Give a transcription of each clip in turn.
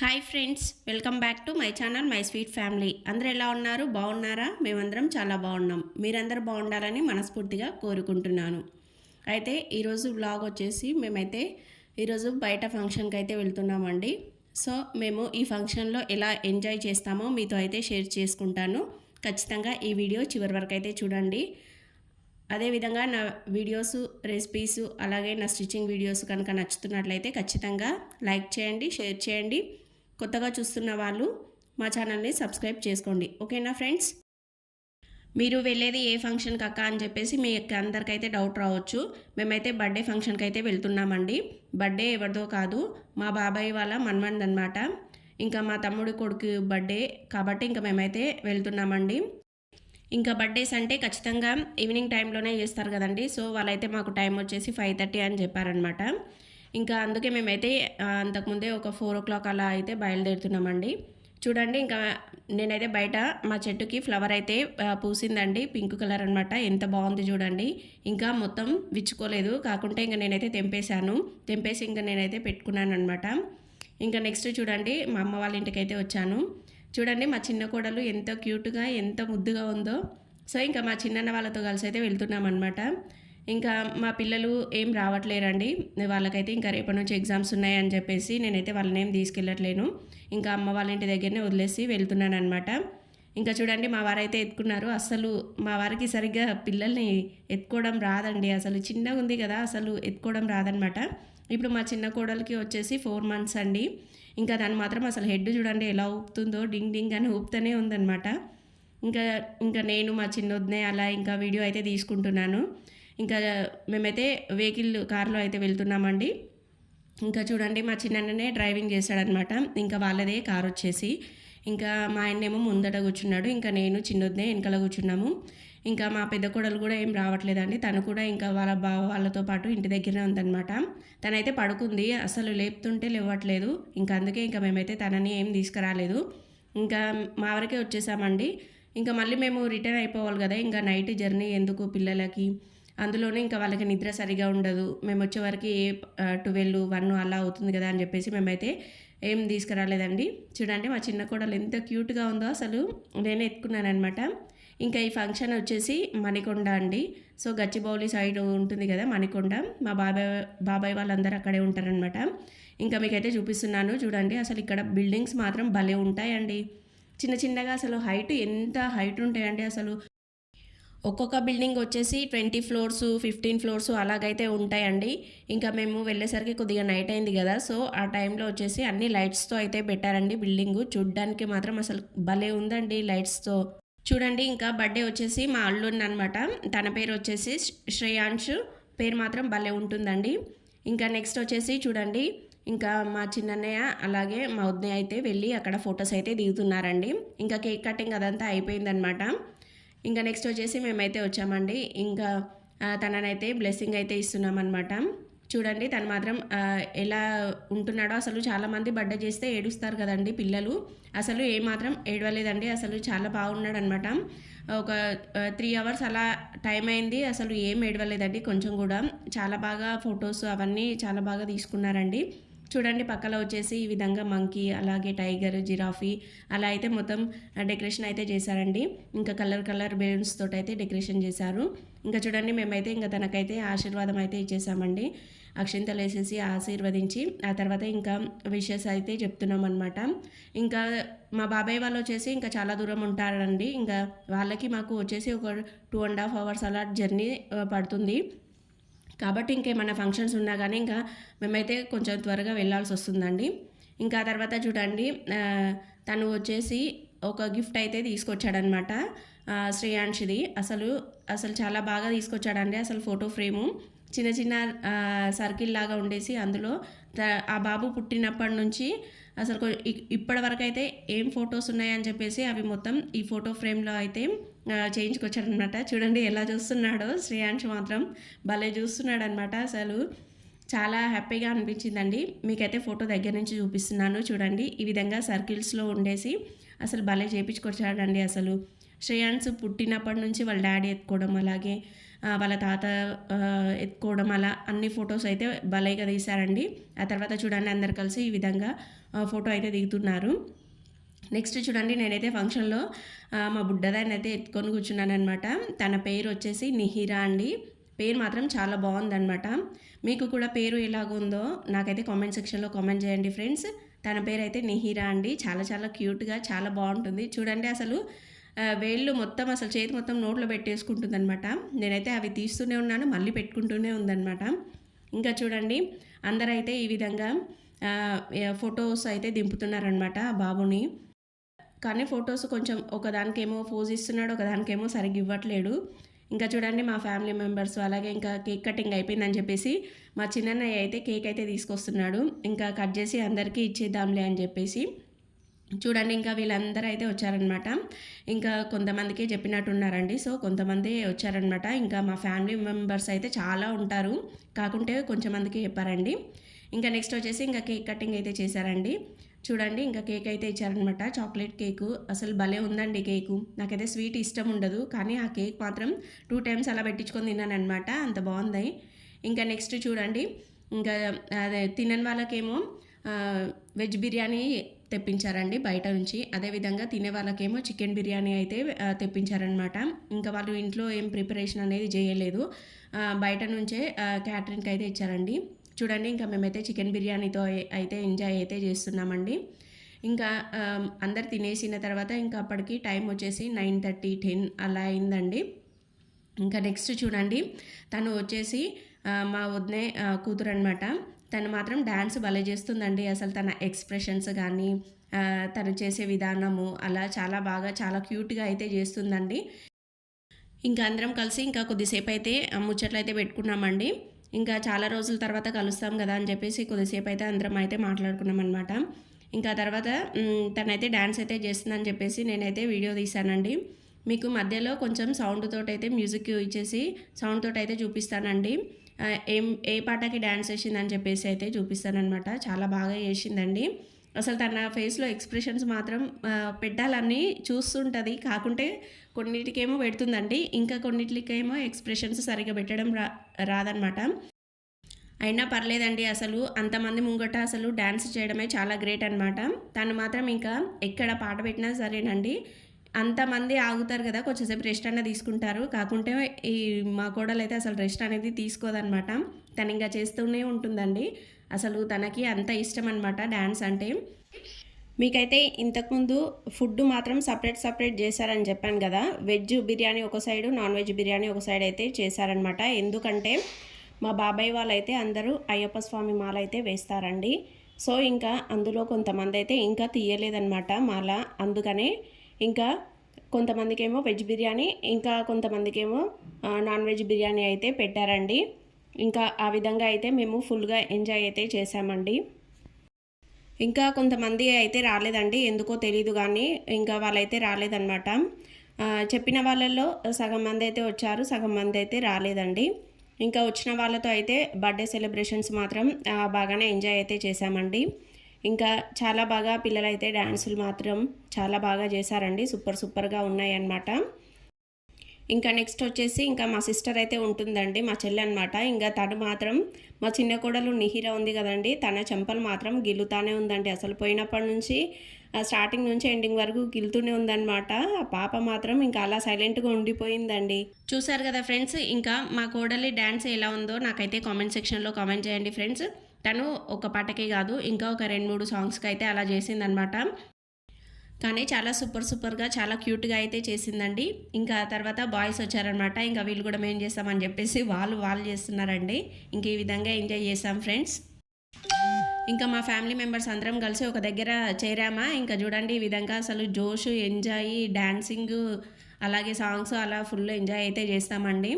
Hi friends welcome back to my channel my sweet family. అందరూ ఎలా ఉన్నారు? బాగున్నారా? మేమందరం చాలా బాగున్నాం. మీరందరూ బాగుండాలని మనస్ఫూర్తిగా కోరుకుంటున్నాను. అయితే ఈరోజు వ్లాగ్ వచ్చేసి మేమైతే ఈరోజు బయట ఫంక్షన్కి అయితే వెళ్తున్నామండి. సో మేము ఈ ఫంక్షన్లో ఎలా ఎంజాయ్ చేస్తామో మీతో అయితే షేర్ చేసుకుంటాను. ఖచ్చితంగా ఈ వీడియో చివరి వరకు అయితే చూడండి. అదేవిధంగా నా వీడియోస్ రెసిపీస్ అలాగే నా స్టిచ్చింగ్ వీడియోస్ కనుక నచ్చుతున్నట్లయితే ఖచ్చితంగా లైక్ చేయండి షేర్ చేయండి. కొత్తగా చూస్తున్న వాళ్ళు మా ఛానల్ని సబ్స్క్రైబ్ చేసుకోండి. ఓకేనా ఫ్రెండ్స్? మీరు వెళ్ళేది ఏ ఫంక్షన్కి అక్క అని చెప్పేసి మీ అందరికైతే డౌట్ రావచ్చు. మేమైతే బర్త్డే ఫంక్షన్కి అయితే వెళ్తున్నామండి. బర్త్డే ఎవరిదో కాదు మా బాబాయ్ వాళ్ళ మన్మంది అనమాట ఇంకా మా తమ్ముడి కొడుకు బర్త్డే కాబట్టి ఇంకా మేమైతే వెళ్తున్నామండి. ఇంకా బర్త్డేస్ అంటే ఖచ్చితంగా ఈవినింగ్ టైంలోనే చేస్తారు కదండి. సో వాళ్ళైతే మాకు టైం వచ్చేసి ఫైవ్ థర్టీ అని చెప్పారనమాట ఇంకా అందుకే మేమైతే అంతకుముందే ఒక ఫోర్ ఓ క్లాక్ అలా అయితే బయలుదేరుతున్నామండి. చూడండి ఇంకా నేనైతే బయట మా చెట్టుకి ఫ్లవర్ అయితే పూసిందండి. పింక్ కలర్ అనమాట ఎంత బాగుంది చూడండి. ఇంకా మొత్తం విచ్చుకోలేదు. కాకుంటే ఇంకా నేనైతే తెంపేశాను. తెంపేసి ఇంకా నేనైతే పెట్టుకున్నాను అనమాట ఇంకా నెక్స్ట్ చూడండి మా అమ్మ వాళ్ళ ఇంటికి అయితే వచ్చాను. చూడండి మా చిన్న కోడలు ఎంత క్యూట్గా ఎంత ముద్దుగా ఉందో. సో ఇంకా మా చిన్నన్న వాళ్ళతో కలిసి అయితే వెళ్తున్నాం అనమాట ఇంకా మా పిల్లలు ఏం రావట్లేరండి. వాళ్ళకైతే ఇంకా రేపటి నుంచి ఎగ్జామ్స్ ఉన్నాయని చెప్పేసి నేనైతే వాళ్ళని ఏం తీసుకెళ్ళట్లేను. ఇంకా అమ్మ వాళ్ళ ఇంటి దగ్గరనే వదిలేసి వెళ్తున్నాను అనమాట ఇంకా చూడండి మా వారైతే ఎత్తుకున్నారు. అసలు మా వారికి సరిగ్గా పిల్లల్ని ఎత్తుకోవడం రాదండి. అసలు చిన్నగా ఉంది కదా అసలు ఎత్తుకోవడం రాదనమాట ఇప్పుడు మా చిన్న కోడలికి వచ్చేసి ఫోర్ మంత్స్ అండి. ఇంకా దాన్ని మాత్రం అసలు హెడ్ చూడండి ఎలా ఊపుతుందో డింగ్ డింగ్ అని ఊపుతూనే ఉందనమాట ఇంకా ఇంకా నేను మా చిన్నొద్దునే అలా ఇంకా వీడియో అయితే తీసుకుంటున్నాను. ఇంకా మేమైతే వెహికల్ కార్లో అయితే వెళ్తున్నామండి. ఇంకా చూడండి మా చిన్ననే డ్రైవింగ్ చేశాడనమాట ఇంకా వాళ్ళదే కార్ వచ్చేసి. ఇంకా మా ఆయనేమో ముందట కూర్చున్నాడు. ఇంకా నేను చిన్నొద్దే వెనకాల కూర్చున్నాము. ఇంకా మా పెద్ద కోడలు కూడా ఏం రావట్లేదండి. తను కూడా ఇంకా వాళ్ళ బావ వాళ్ళతో పాటు ఇంటి దగ్గరే ఉందనమాట తనైతే పడుకుంది. అసలు లేపుతుంటే లేవట్లేదు. ఇంకా అందుకే ఇంకా మేమైతే తనని ఏం తీసుకురాలేదు. ఇంకా మా వరకే వచ్చేసామండి. ఇంకా మళ్ళీ మేము రిటర్న్ అయిపోవాలి కదా. ఇంకా నైట్ జర్నీ ఎందుకు పిల్లలకి? అందులోనే ఇంకా వాళ్ళకి నిద్ర సరిగా ఉండదు. మేము వచ్చే వరకు ఏ ట్వెల్వ్ వన్ అలా అవుతుంది కదా అని చెప్పేసి మేమైతే ఏం తీసుకురాలేదండి. చూడండి మా చిన్న కోడలు ఎంత క్యూట్గా ఉందో అసలు నేనే ఎత్తుకున్నానమాట ఇంకా ఈ ఫంక్షన్ వచ్చేసి మణికొండ అండి. సో గచ్చిబౌలి సైడ్ ఉంటుంది కదా మణికొండ. మా బాబాయ్ బాబాయ్ వాళ్ళందరూ అక్కడే ఉంటారనమాట ఇంకా మీకైతే చూపిస్తున్నాను. చూడండి అసలు ఇక్కడ బిల్డింగ్స్ మాత్రం భలే ఉంటాయండి. చిన్న చిన్నగా అసలు హైట్ ఎంత హైట్ ఉంటాయండి అసలు. ఒక్కొక్క బిల్డింగ్ వచ్చేసి ట్వంటీ ఫ్లోర్స్ ఫిఫ్టీన్ ఫ్లోర్స్ అలాగైతే ఉంటాయండి. ఇంకా మేము వెళ్ళేసరికి కొద్దిగా నైట్ అయింది కదా సో ఆ టైంలో వచ్చేసి అన్ని లైట్స్తో అయితే పెట్టారండి బిల్డింగ్. చూడ్డానికి మాత్రం అసలు భలే ఉందండి లైట్స్తో. చూడండి ఇంకా బర్త్డే వచ్చేసి మా అల్లుడిని అనమాట తన పేరు వచ్చేసి శ్రేయాంష్ పేరు మాత్రం భలే ఉంటుందండి. ఇంకా నెక్స్ట్ వచ్చేసి చూడండి ఇంకా మా చిన్నన్నయ్య అలాగే మా వద్దయ్య అయితే వెళ్ళి అక్కడ ఫొటోస్ అయితే దిగుతున్నారండి. ఇంకా కేక్ కటింగ్ అదంతా అయిపోయిందనమాట ఇంకా నెక్స్ట్ వచ్చేసి మేమైతే వచ్చామండి. ఇంకా తననైతే బ్లెస్సింగ్ అయితే ఇస్తున్నామన్నమాట. చూడండి తను మాత్రం ఎలా ఉంటున్నాడో అసలు చాలామంది బర్త్డే చేస్తే ఏడుస్తారు కదండి పిల్లలు. అసలు ఏమాత్రం ఏడవలేదండి అసలు చాలా బాగున్నాడు అనమాట ఒక త్రీ అవర్స్ అలా టైం అయింది అసలు ఏం ఏడవలేదండి కొంచెం కూడా. చాలా బాగా ఫొటోస్ అవన్నీ చాలా బాగా తీసుకున్నారండి. చూడండి పక్కన వచ్చేసి ఈ విధంగా మంకీ అలాగే టైగర్ జిరాఫీ అలా అయితే మొత్తం డెకరేషన్ అయితే చేశారండి. ఇంకా కలర్ కలర్ బెలూన్స్ తోటి అయితే డెకరేషన్ చేశారు. ఇంకా చూడండి మేమైతే ఇంకా తనకైతే ఆశీర్వాదం అయితే ఇచ్చేసామండి. అక్షింతలు వేసేసి ఆశీర్వదించి ఆ తర్వాత ఇంకా విషెస్ అయితే చెప్తున్నాం అనమాట ఇంకా మా బాబాయ్ వాళ్ళు వచ్చేసి ఇంకా చాలా దూరం ఉంటారండి. ఇంకా వాళ్ళకి మాకు వచ్చేసి ఒక టూ అండ్ హాఫ్ అవర్స్ అలా జర్నీ పడుతుంది. కాబట్టి ఇంకేమైనా ఫంక్షన్స్ ఉన్నా కానీ ఇంకా మేమైతే కొంచెం త్వరగా వెళ్ళాల్సి వస్తుందండి. ఇంకా తర్వాత చూడండి తను వచ్చేసి ఒక గిఫ్ట్ అయితే తీసుకొచ్చాడనమాట ఆ, అసలు అసలు చాలా బాగా తీసుకొచ్చాడండి అసలు ఫోటో ఫ్రేము చిన్న చిన్న సర్కిల్ లాగా ఉండేసి అందులో ఆ బాబు పుట్టినప్పటి నుంచి అసలు ఇ- ఇప్పటి వరకు అయితే ఏం ఫొటోస్ ఉన్నాయని చెప్పేసి అవి మొత్తం ఈ ఫోటో ఫ్రేమ్లో అయితే చేయించుకొచ్చాడనమాట చూడండి ఎలా చూస్తున్నాడో. శ్రేయాంశ్ మాత్రం భలే చూస్తున్నాడు అనమాట అసలు. చాలా హ్యాపీగా అనిపించిందండి. మీకైతే ఫోటో దగ్గర నుంచి చూపిస్తున్నాను. చూడండి ఈ విధంగా సర్కిల్స్లో ఉండేసి అసలు భలే చేయించుకొచ్చాడండి అసలు. శ్రేయాన్స్ పుట్టినప్పటి నుంచి వాళ్ళ డాడీ ఎత్తుకోవడం అలాగే వాళ్ళ తాత ఎత్తుకోవడం అలా అన్ని ఫొటోస్ అయితే భలేగా తీశారండి. ఆ తర్వాత చూడండి అందరు కలిసి ఈ విధంగా ఫోటో అయితే దిగుతున్నారు. నెక్స్ట్ చూడండి నేనైతే ఫంక్షన్లో మా బుడ్డదాన్ని అయితే ఎత్తుకొని కూర్చున్నాను అనమాట తన పేరు వచ్చేసి నిహిరా అండి. పేరు మాత్రం చాలా బాగుందనమాట మీకు కూడా పేరు ఎలాగుందో నాకైతే కామెంట్ సెక్షన్లో కామెంట్ చేయండి ఫ్రెండ్స్ తన పేరు అయితే నిహిరా అండి. చాలా చాలా క్యూట్గా చాలా బాగుంటుంది. చూడండి అసలు వేళ్ళు మొత్తం అసలు చేతి మొత్తం నోట్లో పెట్టేసుకుంటుంది అనమాట నేనైతే అవి తీస్తూనే ఉన్నాను మళ్ళీ పెట్టుకుంటూనే ఉందన్నమాట. ఇంకా చూడండి అందరైతే ఈ విధంగా ఫొటోస్ అయితే దింపుతున్నారనమాట బాబుని. కానీ ఫొటోస్ కొంచెం ఒకదానికేమో పోజ్ ఇస్తున్నాడు ఒకదానికేమో సరిగ్గా ఇవ్వట్లేడు. ఇంకా చూడండి మా ఫ్యామిలీ మెంబర్స్ అలాగే ఇంకా కేక్ కటింగ్ అయిపోయిందని చెప్పేసి మా చిన్నన్నయ్య అయితే కేక్ అయితే తీసుకొస్తున్నాడు. ఇంకా కట్ చేసి అందరికీ ఇచ్చేద్దాంలే అని చెప్పేసి. చూడండి ఇంకా వీళ్ళందరూ అయితే వచ్చారనమాట ఇంకా కొంతమందికి చెప్పినట్టున్నారండి. సో కొంతమంది వచ్చారనమాట ఇంకా మా ఫ్యామిలీ మెంబర్స్ అయితే చాలా ఉంటారు. కాకుంటే కొంచెం మందికి చెప్పారండి. ఇంకా నెక్స్ట్ వచ్చేసి ఇంకా కేక్ కటింగ్ అయితే చేశారండి. చూడండి ఇంకా కేక్ అయితే ఇచ్చారనమాట చాక్లెట్ కేకు. అసలు భలే ఉందండి కేకు. నాకైతే స్వీట్ ఇష్టం ఉండదు కానీ ఆ కేక్ మాత్రం టూ టైమ్స్ అలా పెట్టించుకొని తిన్నానమాట అంత బాగుంది. ఇంకా నెక్స్ట్ చూడండి ఇంకా అదే తినని వాళ్ళకేమో వెజ్ బిర్యానీ తెప్పించారండి బయట నుంచి. అదేవిధంగా తినే వాళ్ళకేమో చికెన్ బిర్యానీ అయితే తెప్పించారనమాట ఇంకా వాళ్ళు ఇంట్లో ఏం ప్రిపరేషన్ అనేది చేయలేదు. బయట నుంచే క్యాటరింగ్కి అయితే ఇచ్చారండి. చూడండి ఇంకా మేమైతే చికెన్ బిర్యానీతో అయితే ఎంజాయ్ అయితే చేస్తున్నామండి. ఇంకా అందరు తినేసిన తర్వాత ఇంకా అప్పటికి టైం వచ్చేసి నైన్ థర్టీ టెన్ అలా అయిందండి. ఇంకా నెక్స్ట్ చూడండి తను వచ్చేసి మా వదినే కూతురు అనమాట తను మాత్రం డ్యాన్స్ భలే చేస్తుందండి. అసలు తన ఎక్స్ప్రెషన్స్ కానీ తను చేసే విధానము అలా చాలా బాగా చాలా క్యూట్గా అయితే చేస్తుందండి. ఇంకా అందరం కలిసి ఇంకా కొద్దిసేపు అయితే ముచ్చట్లు అయితే పెట్టుకున్నామండి. ఇంకా చాలా రోజుల తర్వాత కలుస్తాం కదా అని చెప్పేసి కొద్దిసేపు అయితే అందరం అయితే మాట్లాడుకున్నాం అనమాట ఇంకా తర్వాత తనైతే డ్యాన్స్ అయితే చేస్తుందని చెప్పేసి నేనైతే వీడియో తీశానండి. మీకు మధ్యలో కొంచెం సౌండ్ తోటి అయితే మ్యూజిక్ ఇచ్చేసి సౌండ్ తోటి అయితే చూపిస్తానండి ఏం ఏ పాటకి డ్యాన్స్ చేసిందని చెప్పేసి అయితే చూపిస్తానమాట చాలా బాగా చేసిందండి. అసలు తన ఫేస్లో ఎక్స్ప్రెషన్స్ మాత్రం పెట్టాలని చూస్తుంటుంది. కాకుంటే కొన్నిటికేమో పెడుతుందండి. ఇంకా కొన్నిటికేమో ఎక్స్ప్రెషన్స్ సరిగా పెట్టడం రా రాదనమాట అయినా పర్లేదండి అసలు. అంతమంది ముంగట అసలు డ్యాన్స్ చేయడమే చాలా గ్రేట్ అనమాట తను మాత్రం ఇంకా ఎక్కడ పాట పెట్టినా సరేనండి. అంతమంది ఆగుతారు కదా కొంచెంసేపు రెస్ట్ అన్న తీసుకుంటారు. కాకుంటే ఈ మా కోడలు అయితే అసలు రెస్ట్ అనేది తీసుకోదనమాట తను ఇంకా చేస్తూనే ఉంటుందండి. అసలు తనకి అంత ఇష్టం అనమాట డ్యాన్స్ అంటే. మీకైతే ఇంతకుముందు ఫుడ్ మాత్రం సపరేట్ సపరేట్ చేశారని చెప్పాను కదా. వెజ్ బిర్యానీ ఒక సైడు నాన్ వెజ్ బిర్యానీ ఒక సైడ్ అయితే చేశారనమాట ఎందుకంటే మా బాబాయ్ వాళ్ళైతే అందరూ అయ్యప్ప స్వామి మాల అయితే వేస్తారండి. సో ఇంకా అందులో కొంతమంది అయితే ఇంకా తీయలేదన్నమాట మాల. అందుకనే ఇంకా కొంతమందికేమో వెజ్ బిర్యానీ ఇంకా కొంతమందికేమో నాన్ వెజ్ బిర్యానీ అయితే పెట్టారండి. ఇంకా ఆ విధంగా అయితే మేము ఫుల్గా ఎంజాయ్ అయితే చేసామండి ఇంకా కొంతమంది అయితే రాలేదండి ఎందుకో తెలీదు కానీ ఇంకా వాళ్ళైతే రాలేదన్నమాట. చెప్పిన వాళ్ళల్లో సగం మంది అయితే వచ్చారు సగం మంది అయితే రాలేదండి. ఇంకా వచ్చిన వాళ్ళతో అయితే బర్త్డే సెలబ్రేషన్స్ మాత్రం బాగానే ఎంజాయ్ అయితే చేశామండి. ఇంకా చాలా బాగా పిల్లలైతే డ్యాన్సులు మాత్రం చాలా బాగా చేశారండి సూపర్ సూపర్గా ఉన్నాయి అన్నమాట ఇంకా నెక్స్ట్ వచ్చేసి ఇంకా మా సిస్టర్ అయితే ఉంటుందండి మా చెల్లి అనమాట ఇంకా తను మాత్రం మా చిన్న కోడలు నిహిర ఉంది కదండి తన చెంపలు మాత్రం గిల్లుతానే ఉందండి. అసలు పోయినప్పటి నుంచి స్టార్టింగ్ నుంచి ఎండింగ్ వరకు గిల్తూనే ఉందన్నమాట. ఆ పాప మాత్రం ఇంకా అలా సైలెంట్గా ఉండిపోయిందండి. చూసారు కదా ఫ్రెండ్స్ ఇంకా మా కోడలి డ్యాన్స్ ఎలా ఉందో నాకైతే కామెంట్ సెక్షన్లో కామెంట్ చేయండి ఫ్రెండ్స్ తను ఒక పాటకే కాదు ఇంకా ఒక రెండు మూడు సాంగ్స్కి అయితే అలా చేసిందనమాట కానీ చాలా సూపర్ సూపర్గా చాలా క్యూట్గా అయితే చేసిందండి. ఇంకా తర్వాత బాయ్స్ వచ్చారనమాట. ఇంకా వీళ్ళు కూడా మేము చేస్తామని చెప్పేసి వాళ్ళు వాళ్ళు చేస్తున్నారండి. ఇంక ఈ విధంగా ఎంజాయ్ చేసాం ఫ్రెండ్స్. ఇంకా మా ఫ్యామిలీ మెంబర్స్ అందరం కలిసి ఒక దగ్గర చేరామా? ఇంకా చూడండి ఈ విధంగా అసలు జోష్ ఎంజాయ్ డ్యాన్సింగ్ అలాగే సాంగ్స్ అలా ఫుల్ ఎంజాయ్ అయితే చేస్తామండి.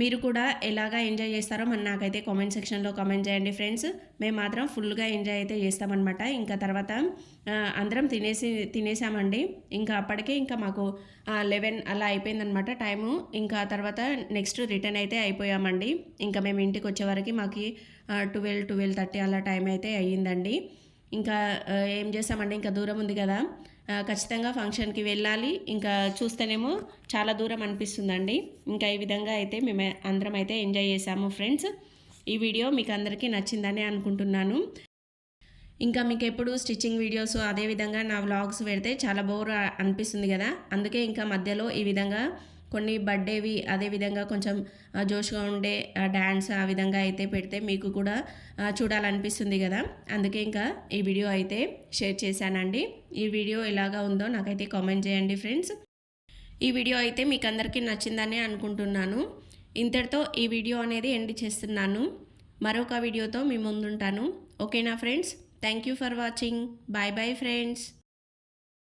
మీరు కూడా ఎలాగా ఎంజాయ్ చేస్తారో మన నాకైతే కామెంట్ సెక్షన్లో కామెంట్ చేయండి ఫ్రెండ్స్. మేము మాత్రం ఫుల్గా ఎంజాయ్ అయితే చేస్తామన్నమాట. ఇంకా తర్వాత అందరం తినేసి తినేసామండి. ఇంకా అప్పటికే ఇంకా మాకు లెవెన్ అలా అయిపోయిందనమాట టైము. ఇంకా తర్వాత నెక్స్ట్ రిటర్న్ అయితే అయిపోయామండి. ఇంకా మేము ఇంటికి వచ్చేవరకు మాకు ట్వెల్వ్ ట్వెల్వ్ థర్టీ అలా టైం అయితే అయ్యిందండి. ఇంకా ఏం చేస్తామండి? ఇంకా దూరం ఉంది కదా. ఖచ్చితంగా ఫంక్షన్కి వెళ్ళాలి. ఇంకా చూస్తేనేమో చాలా దూరం అనిపిస్తుందండి. ఇంకా ఈ విధంగా అయితే మేము అందరం అయితే ఎంజాయ్ చేసాము ఫ్రెండ్స్. ఈ వీడియో మీకు అందరికీ నచ్చిందని అనుకుంటున్నాను. ఇంకా మీకు ఎప్పుడు స్టిచ్చింగ్ వీడియోస్ అదేవిధంగా నా వ్లాగ్స్ పెడితే చాలా బోర్ అనిపిస్తుంది కదా. అందుకే ఇంకా మధ్యలో ఈ విధంగా కొన్ని బర్త్డేవి అదేవిధంగా కొంచెం జోష్గా ఉండే డ్యాన్స్ ఆ విధంగా అయితే పెడితే మీకు కూడా చూడాలనిపిస్తుంది కదా. అందుకే ఇంకా ఈ వీడియో అయితే షేర్ చేశానండి. ఈ వీడియో ఎలాగా ఉందో నాకైతే కామెంట్ చేయండి ఫ్రెండ్స్. ఈ వీడియో అయితే మీకు అందరికీ నచ్చిందనే అనుకుంటున్నాను. ఇంతటితో ఈ వీడియో అనేది ఎండ్ చేస్తున్నాను. మరొక వీడియోతో మీ ముందుంటాను. ఓకేనా friends? Thank you for watching. Bye bye friends.